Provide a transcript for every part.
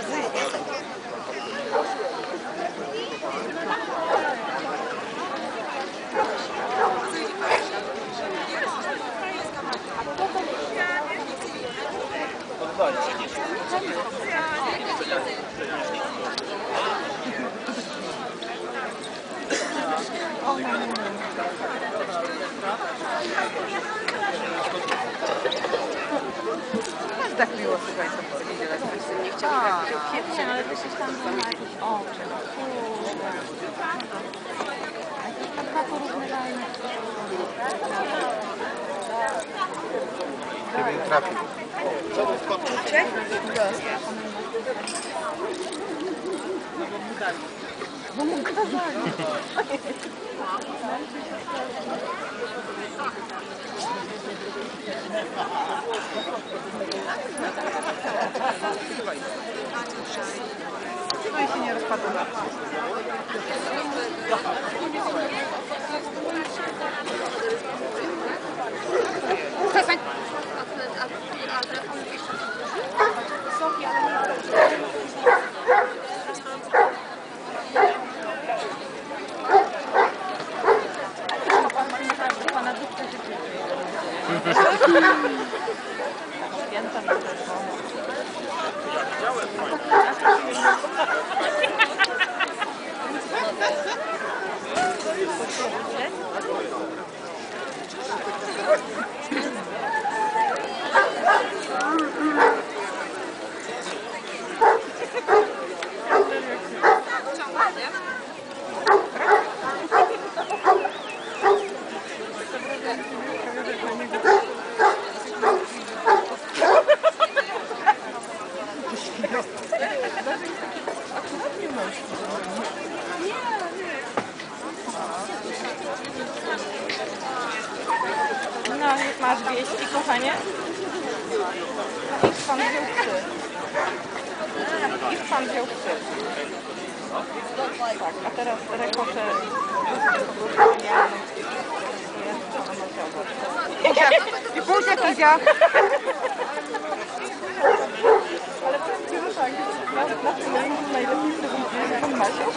powiedziałeś. Nie chciałam tak Kiedyś, ale to się tam na jakieś oczy. Kurde. Jakieś tak dwa porównywalne. Ciebie nie trafił. Bo mu kazali. No i się nie rozpadło. Przestań. Pana Święta na pewno. No, jak masz wieści, kochanie? Idź pan wziął psy. Idź pan wziął psy. Tak, a teraz rekosze genialny. I Buzia Kizia. Ale powiem Ci, że tak, tym rynku najlepiej pan Masio.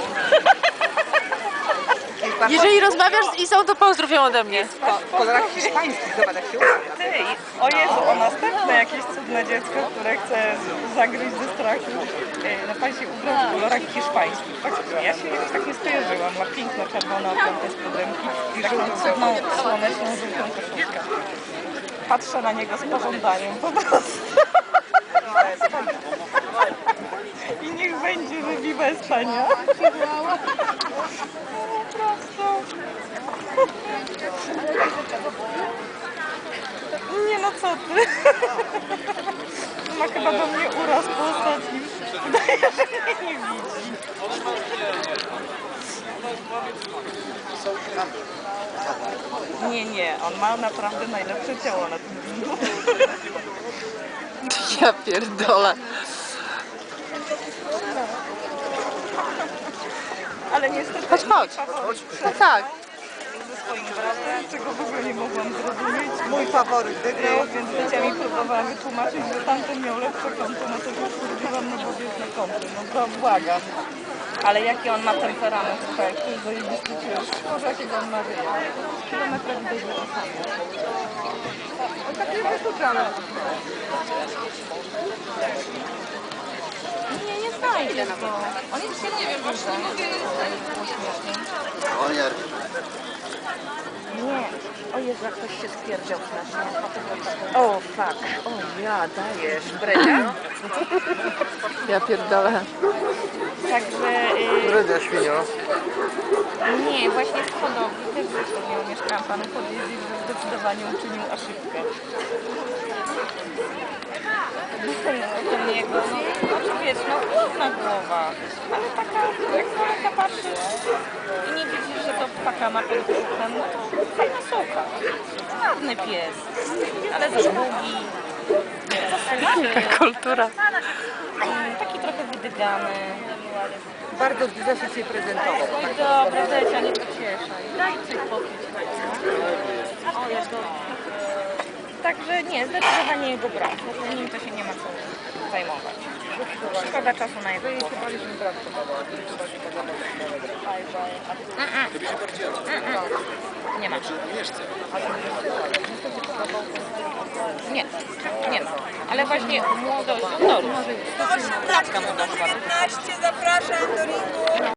Jeżeli rozmawiasz z Isą, to pozdrów ją ode mnie. W kolorach hiszpańskich, zobacz jak się. Ty, o Jezu, o następne jakieś cudne dziecko, które chce zagryźć ze strachu. e, Na pasie ubrał w kolorach hiszpańskich. Faktycznie, ja się jakoś tak nie skojarzyłam. Ma piękne czerwone okrągłe spodenki i taką cudną, słoneczną, żółtą koszulkę. Patrzę na niego z pożądaniem po prostu. Prostu. Nie no co ty? Ma chyba do mnie uraz po ostatnim. Wydaje, że mnie nie widzi. Nie, nie, on ma naprawdę najlepsze ciało na tym zdjęciu. Ja pierdolę. Ale niestety Chodź, chodź. No tak. ze swoim bratem, czego w ogóle nie mogłam zrozumieć. Mój faworyt wygrał. Więc Wicia mi próbowała wytłumaczyć, że tamten miał lepsze konto, no to stwierdziłam, no bo biedne konto, no to błagam. Ale jaki on ma temperament, słuchaj, jest zajebisty ciusz. Może jakiego on ma wyjazd. Kilometra widać, że to samo. On taki. Nie, nie znajdzie go. On jest nie wiem, właśnie nie mówię. Olier. Nie. O Jezu, jak ktoś się spierdział strasznie. O, fuck. O, ja, dajesz. Bredzia? Ja pierdolę. Także y, Bredia świnio. nie, właśnie w hodowli też zresztą nie umieszkałam panu powiedzieć, że zdecydowanie uczynił aszybkę. Ten jego, no, wiesz, no ładna głowa, ale taka, jak człowieka patrzysz i nie widzisz, że to paka ma pod brzuchem, no to fajna soka. Ładny pies, ale za długi, zasypy, Kultura. taki trochę wydygany. Bardzo dosyć się prezentował. Oj, dobra, Decia, nie pocieszaj. Daj coś popić. O, jest dobrze. Także nie, zdecydowanie jego brak. Bo z nim to się nie ma co zajmować. Szkoda czasu na głowę. Mm-mm. Mm-mm. Nie ma. Nie, nie ma. Ale właśnie młodość, no, mu doszła. 15 zapraszam do ringu.